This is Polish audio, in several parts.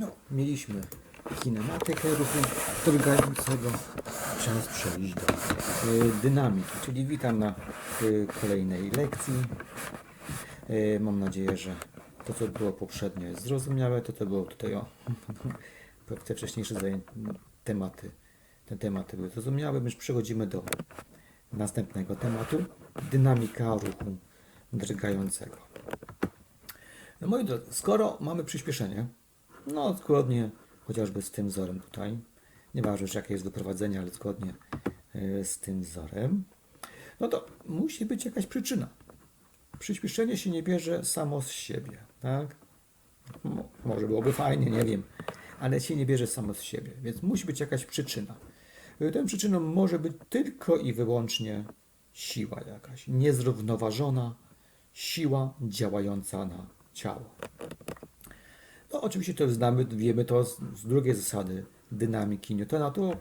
No, mieliśmy kinematykę ruchu drgającego. Czas przejść do y, dynamiki, czyli witam na y, kolejnej lekcji. Y, mam nadzieję, że to, co było poprzednio jest zrozumiałe, to, co było tutaj o te wcześniejsze tematy, te tematy były zrozumiałe, więc przechodzimy do następnego tematu. Dynamika ruchu drgającego. No moi drodzy, skoro mamy przyspieszenie, no zgodnie chociażby z tym wzorem tutaj, nieważne już jakie jest wyprowadzenie, ale zgodnie e, z tym wzorem, no to musi być jakaś przyczyna. Przyspieszenie się nie bierze samo z siebie, tak? Mo- Może byłoby fajnie, nie wiem, ale się nie bierze samo z siebie, więc musi być jakaś przyczyna. Y, Tą przyczyną może być tylko i wyłącznie siła jakaś, niezrównoważona siła działająca na ciało. No oczywiście to znamy, wiemy to z, z drugiej zasady dynamiki Newtona. To,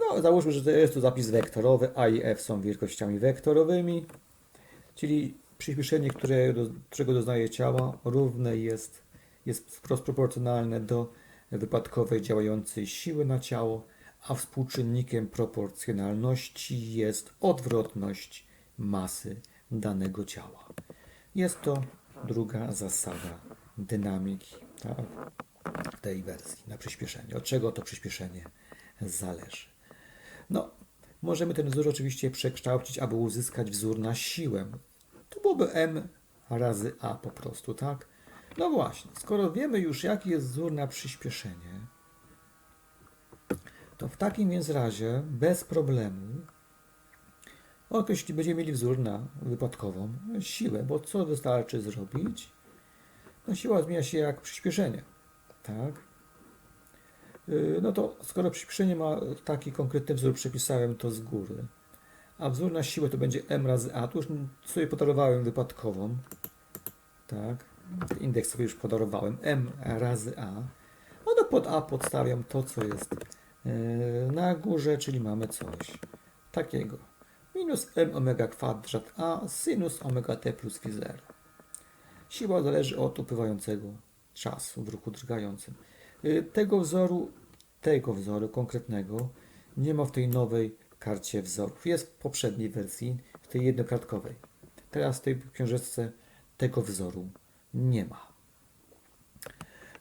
no załóżmy, że to jest to zapis wektorowy, A i F są wielkościami wektorowymi, czyli przyspieszenie, które, do, którego doznaje ciała, równe jest, jest wprost proporcjonalne do wypadkowej działającej siły na ciało, a współczynnikiem proporcjonalności jest odwrotność masy danego ciała. Jest to druga zasada dynamiki tak? tej wersji na przyspieszenie. Od czego to przyspieszenie zależy? No, możemy ten wzór oczywiście przekształcić, aby uzyskać wzór na siłę. To byłoby m razy a po prostu, tak? No właśnie, skoro wiemy już jaki jest wzór na przyspieszenie, to w takim więc razie bez problemu określi, będziemy mieli wzór na wypadkową siłę, bo co wystarczy zrobić? No siła zmienia się jak przyspieszenie, tak? Yy, No to skoro przyspieszenie ma taki konkretny wzór, przepisałem to z góry, a wzór na siłę to będzie m razy a, tu już sobie podarowałem wypadkową, tak? Indeks sobie już podarowałem, m razy a, no to pod a podstawiam to, co jest yy, na górze, czyli mamy coś takiego. Minus m omega kwadrat a sinus omega t plus phi 0. Siła zależy od upływającego czasu w ruchu drgającym. Y, Tego wzoru, tego wzoru konkretnego nie ma w tej nowej karcie wzorów. Jest w poprzedniej wersji, w tej jednokartkowej. Teraz w tej książeczce tego wzoru nie ma.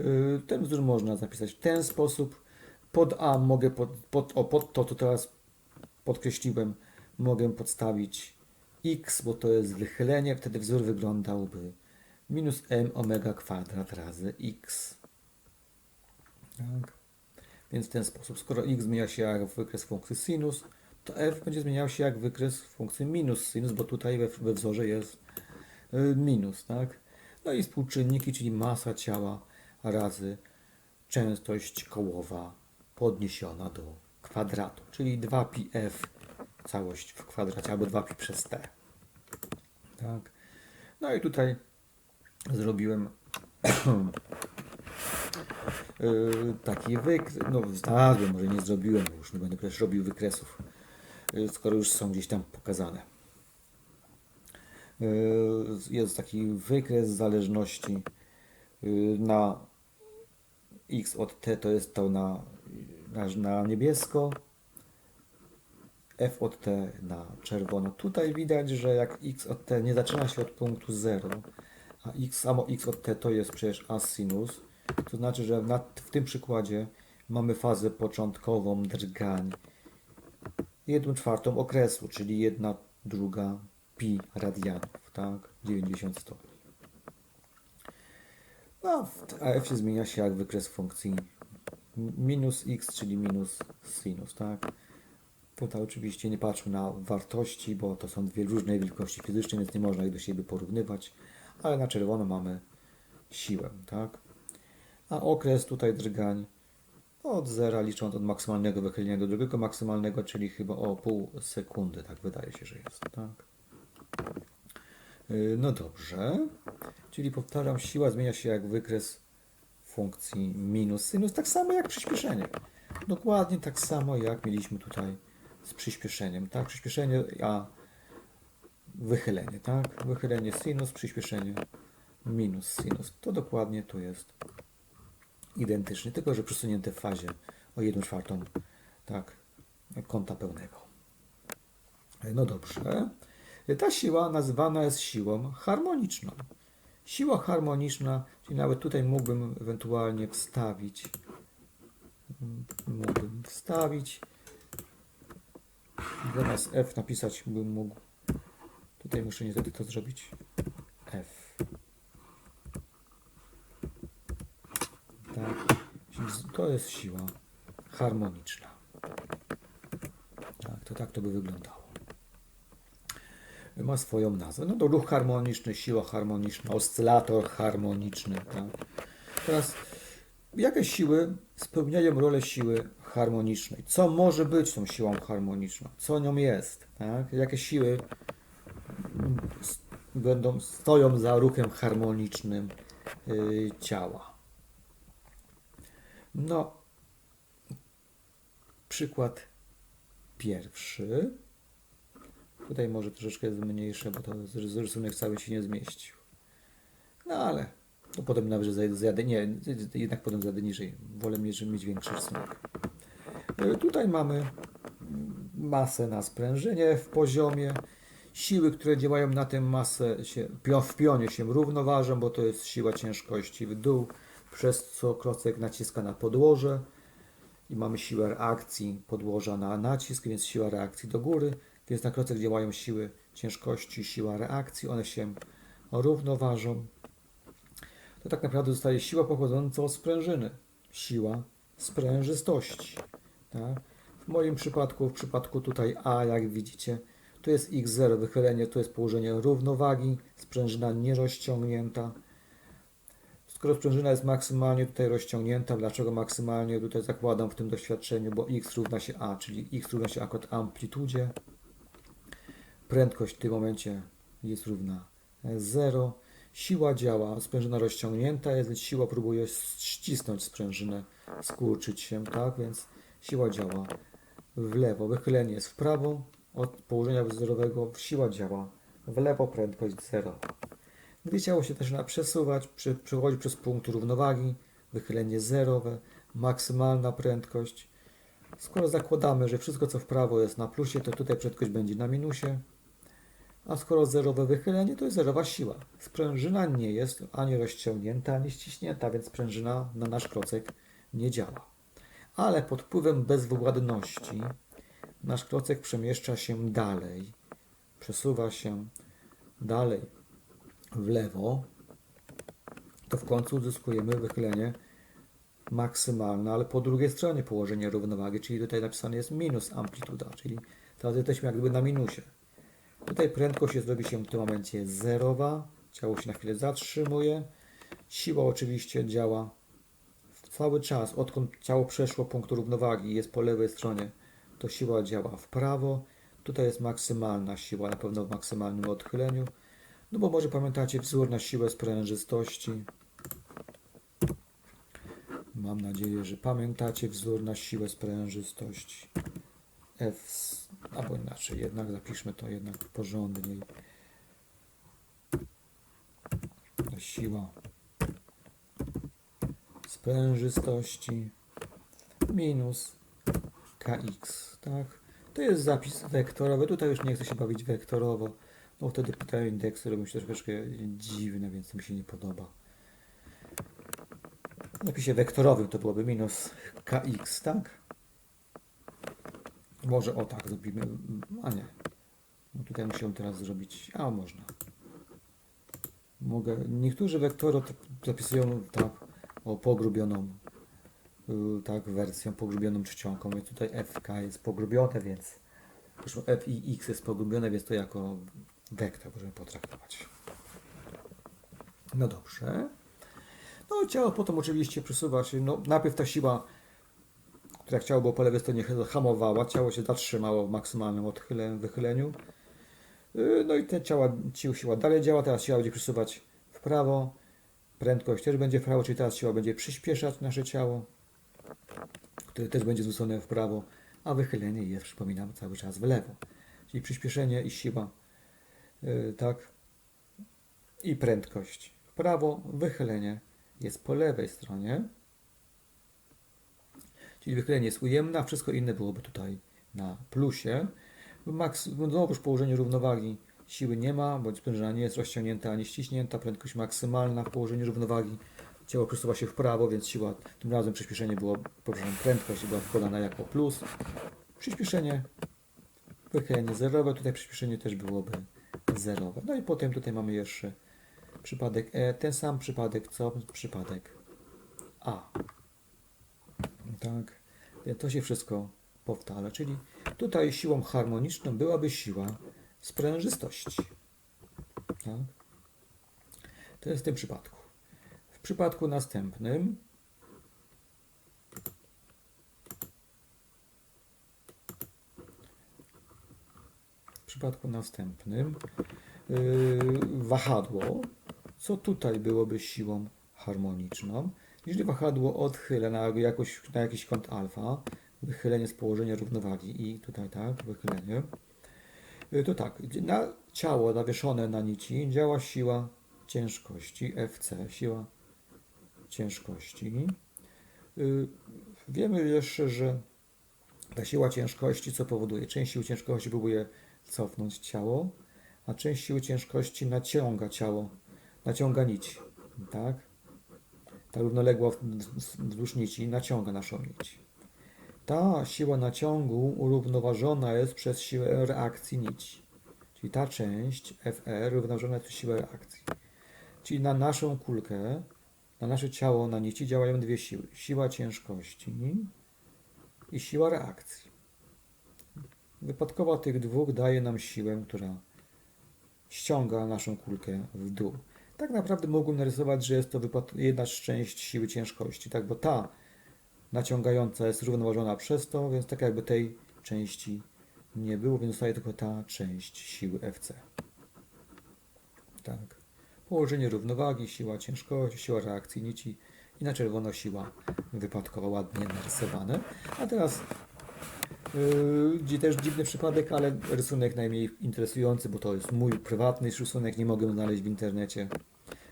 Y, Ten wzór można zapisać w ten sposób. Pod A mogę, pod, pod, o, pod to, co teraz podkreśliłem, mogę podstawić x, bo to jest wychylenie, wtedy wzór wyglądałby minus m omega kwadrat razy x. Tak. Więc w ten sposób, skoro x zmienia się jak wykres funkcji sinus, to f będzie zmieniał się jak wykres funkcji minus sinus, bo tutaj we, we wzorze jest y, minus, tak? No i współczynniki, czyli masa ciała razy częstość kołowa podniesiona do kwadratu, czyli 2πf całość w kwadracie, albo 2pi przez t. Tak. No i tutaj zrobiłem yy, taki wykres, no znalazłem, może nie zrobiłem, już nie będę przecież robił wykresów, yy, skoro już są gdzieś tam pokazane. Yy, Jest taki wykres zależności na x od t, to jest to na, na, na niebiesko, f od t na czerwono. Tutaj widać, że jak x od t nie zaczyna się od punktu 0, a x, samo x od t to jest przecież a sinus, to znaczy, że na, w tym przykładzie mamy fazę początkową drgań 1 czwartą okresu, czyli 1 druga pi radianów, tak? 90 stopni. No, a f się zmienia się jak wykres funkcji minus x, czyli minus sinus, tak? Tutaj oczywiście nie patrzmy na wartości, bo to są dwie różne wielkości fizyczne, więc nie można ich do siebie porównywać, ale na czerwono mamy siłę, tak? A okres tutaj drgań od zera licząc od maksymalnego wychylenia do drugiego maksymalnego, czyli chyba o pół sekundy, tak wydaje się, że jest, tak? Yy, No dobrze, czyli powtarzam, siła zmienia się jak wykres funkcji minus sinus, tak samo jak przyspieszenie. Dokładnie tak samo jak mieliśmy tutaj z przyspieszeniem, tak? Przyspieszenie, a wychylenie, tak? Wychylenie sinus, przyspieszenie minus sinus. To dokładnie to jest identycznie, tylko że przesunięte w fazie o 1 czwartą tak, kąta pełnego. No dobrze. Ta siła nazywana jest siłą harmoniczną. Siła harmoniczna, czyli nawet tutaj mógłbym ewentualnie wstawić, mógłbym wstawić, zamiast F napisać bym mógł, tutaj muszę niestety to zrobić, F. Tak, to jest siła harmoniczna. Tak, to tak to by wyglądało. Ma swoją nazwę. No to ruch harmoniczny, siła harmoniczna, oscylator harmoniczny. Tak? Teraz jakie siły spełniają rolę siły harmonicznej? Co może być tą siłą harmoniczną? Co nią jest? Tak? Jakie siły będą, stoją za ruchem harmonicznym y, ciała? No, przykład pierwszy. Tutaj może troszeczkę jest mniejsze, bo to rysunek cały się nie zmieścił. No ale to potem nawet zjadę, nie, jednak potem zjadę niżej. Wolę mieć, mieć większy rysunek. E, Tutaj mamy mm, masę na sprężynie w poziomie. Siły, które działają na tę masę się, w pionie się równoważą, bo to jest siła ciężkości w dół, przez co klocek naciska na podłoże i mamy siłę reakcji podłoża na nacisk, więc siła reakcji do góry, więc na klocek działają siły ciężkości, siła reakcji, one się równoważą. To tak naprawdę zostaje siła pochodząca od sprężyny, siła sprężystości. Tak? W moim przypadku, w przypadku tutaj A, jak widzicie, tu jest x0 wychylenie, to jest położenie równowagi, sprężyna nierozciągnięta. Skoro sprężyna jest maksymalnie tutaj rozciągnięta, dlaczego maksymalnie tutaj zakładam w tym doświadczeniu, bo x równa się a, czyli x równa się akurat amplitudzie. Prędkość w tym momencie jest równa 0. Siła działa, sprężyna rozciągnięta jest, więc siła próbuje ścisnąć sprężynę, skurczyć się, tak? Więc siła działa w lewo, wychylenie jest w prawo od położenia zerowego, siła działa w lewo, prędkość 0. Gdy ciało się zaczyna przesuwać, przy, przechodzi przez punkt równowagi, wychylenie zerowe, maksymalna prędkość. Skoro zakładamy, że wszystko co w prawo jest na plusie, to tutaj prędkość będzie na minusie. A skoro zerowe wychylenie, to jest zerowa siła. Sprężyna nie jest ani rozciągnięta, ani ściśnięta, więc sprężyna na nasz klocek nie działa. Ale pod wpływem bezwładności nasz klocek przemieszcza się dalej, przesuwa się dalej w lewo, to w końcu uzyskujemy wychylenie maksymalne, ale po drugiej stronie położenie równowagi, czyli tutaj napisane jest minus amplituda, czyli teraz jesteśmy jak gdyby na minusie. Tutaj prędkość jest, robi się w tym momencie zerowa, ciało się na chwilę zatrzymuje, siła oczywiście działa cały czas, odkąd ciało przeszło punkt równowagi i jest po lewej stronie, to siła działa w prawo, tutaj jest maksymalna siła, na pewno w maksymalnym odchyleniu, no bo może pamiętacie wzór na siłę sprężystości. Mam nadzieję, że pamiętacie wzór na siłę sprężystości. F, albo inaczej, jednak zapiszmy to jednak porządniej. Siła sprężystości minus kx, tak? To jest zapis wektorowy. Tutaj już nie chcę się bawić wektorowo. No wtedy pytają indeksy, robią się troszeczkę dziwne, więc mi się nie podoba. W napisie wektorowym to byłoby minus kx, tak? Może o tak zrobimy, a nie. No tutaj muszę teraz zrobić, a można. Mogę, niektórzy wektory to zapisują tak, o pogrubioną, tak, wersją, pogrubioną czcionką, więc tutaj fk jest pogrubione, więc zresztą f i x jest pogrubione, więc to jako wektor możemy potraktować. No dobrze. No ciało potem oczywiście przesuwa się, no najpierw ta siła, która ciało było po lewej stronie hamowała, ciało się zatrzymało w maksymalnym odchyle, wychyleniu. Yy, No i te ciała, ci- siła dalej działa, teraz siła będzie przesuwać w prawo, prędkość też będzie w prawo, czyli teraz siła będzie przyspieszać nasze ciało, które też będzie zwrócone w prawo, a wychylenie jest, przypominam, cały czas w lewo. Czyli przyspieszenie i siła, yy, tak, i prędkość w prawo, wychylenie jest po lewej stronie. czyli wychylenie jest ujemne, a wszystko inne byłoby tutaj na plusie. Maks, znowu w położeniu równowagi siły nie ma, bądź sprężyna nie jest rozciągnięta ani ściśnięta, prędkość maksymalna w położeniu równowagi. Ciało przesuwa się w prawo, więc siła, tym razem przyspieszenie było, przepraszam, prędkość była wkładana jako plus. Przyspieszenie, wychylenie zerowe, tutaj przyspieszenie też byłoby zerowe. No i potem tutaj mamy jeszcze przypadek E, ten sam przypadek co przypadek A. Tak, więc to się wszystko powtarza, czyli tutaj siłą harmoniczną byłaby siła sprężystości. Tak? To jest w tym przypadku. Przypadku następnym w przypadku następnym yy, wahadło, co tutaj byłoby siłą harmoniczną. Jeżeli wahadło odchylę na, jakoś, na jakiś kąt alfa, wychylenie z położenia równowagi i tutaj tak, wychylenie, yy, to tak, na ciało zawieszone na nici działa siła ciężkości FC, siła ciężkości. Yy, Wiemy jeszcze, że ta siła ciężkości co powoduje? Część siły ciężkości próbuje cofnąć ciało, a część siły ciężkości naciąga ciało, naciąga nić, tak? Ta równoległa wzdłuż nici naciąga naszą nić. Ta siła naciągu urównoważona jest przez siłę reakcji nici. Czyli ta część FR równoważona jest przez siłę reakcji. Czyli na naszą kulkę, na nasze ciało, na nici działają dwie siły. Siła ciężkości i siła reakcji. Wypadkowa tych dwóch daje nam siłę, która ściąga naszą kulkę w dół. Tak naprawdę mógłbym narysować, że jest to jedna część siły ciężkości, tak, bo ta naciągająca jest równoważona przez to, więc tak jakby tej części nie było, więc zostaje tylko ta część siły FC. Tak. Położenie równowagi, siła ciężkości, siła reakcji nici i na czerwono siła wypadkowa ładnie narysowane. A teraz Yy, też dziwny przypadek, ale rysunek najmniej interesujący, bo to jest mój prywatny rysunek, nie mogę znaleźć w internecie.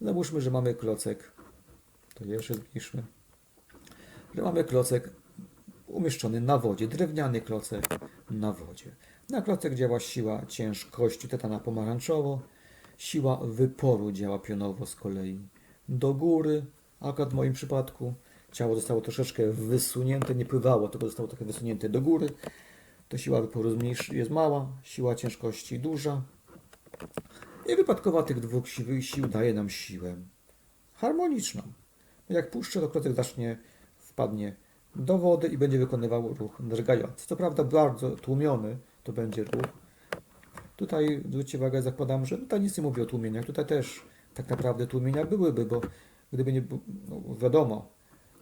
Załóżmy, że mamy klocek, to jeszcze zmniejszmy, że mamy klocek umieszczony na wodzie, drewniany klocek na wodzie. Na klocek działa siła ciężkości, teta na pomarańczowo, siła wyporu działa pionowo z kolei do góry, akurat w moim przypadku ciało zostało troszeczkę wysunięte, nie pływało, tylko zostało trochę wysunięte do góry. To siła wyporu jest mała, siła ciężkości duża. I wypadkowa tych dwóch sił, sił daje nam siłę harmoniczną. Jak puszczę, to klocek zacznie, wpadnie do wody i będzie wykonywał ruch drgający. Co prawda bardzo tłumiony to będzie ruch. Tutaj zwróćcie uwagę, zakładam, że tutaj nic nie mówię o tłumieniach. Tutaj też tak naprawdę tłumienia byłyby, bo gdyby nie, no wiadomo,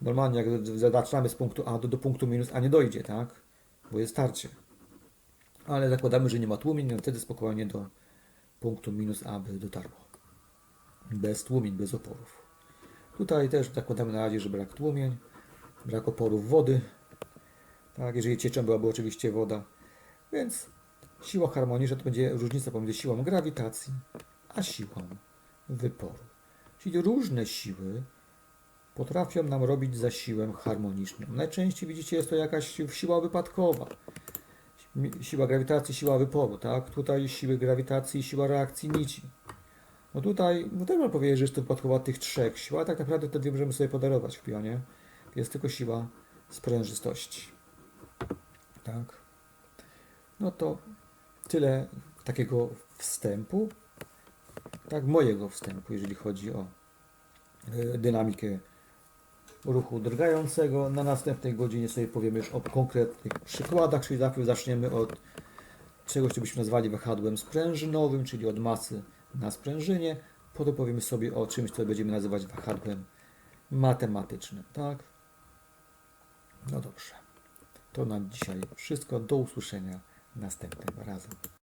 normalnie jak zaczynamy z punktu A do, do punktu minus A nie dojdzie, tak? Bo jest starcie. Ale zakładamy, że nie ma tłumień, no wtedy spokojnie do punktu minus A by dotarło. Bez tłumień, bez oporów. Tutaj też zakładamy na razie, że brak tłumień, brak oporów wody. Tak, jeżeli cieczą byłaby oczywiście woda. Więc siła harmoniczna to będzie różnica pomiędzy siłą grawitacji a siłą wyporu. Czyli różne siły potrafią nam robić za siłę harmoniczną. Najczęściej widzicie, jest to jakaś siła wypadkowa. Siła grawitacji, siła wyporu, tak? Tutaj siły grawitacji, siła reakcji nici. No tutaj, no też można powiedzieć, że jest to wypadkowa tych trzech sił, ale tak naprawdę te dwie możemy sobie podarować w pionie. Jest tylko siła sprężystości. Tak? No to tyle takiego wstępu. Tak, mojego wstępu, jeżeli chodzi o e, dynamikę ruchu drgającego. Na następnej godzinie sobie powiemy już o konkretnych przykładach, czyli najpierw zaczniemy od czegoś, co byśmy nazwali wahadłem sprężynowym, czyli od masy na sprężynie. Potem powiemy sobie o czymś, co będziemy nazywać wahadłem matematycznym, tak? No dobrze. To na dzisiaj wszystko. Do usłyszenia następnym razem.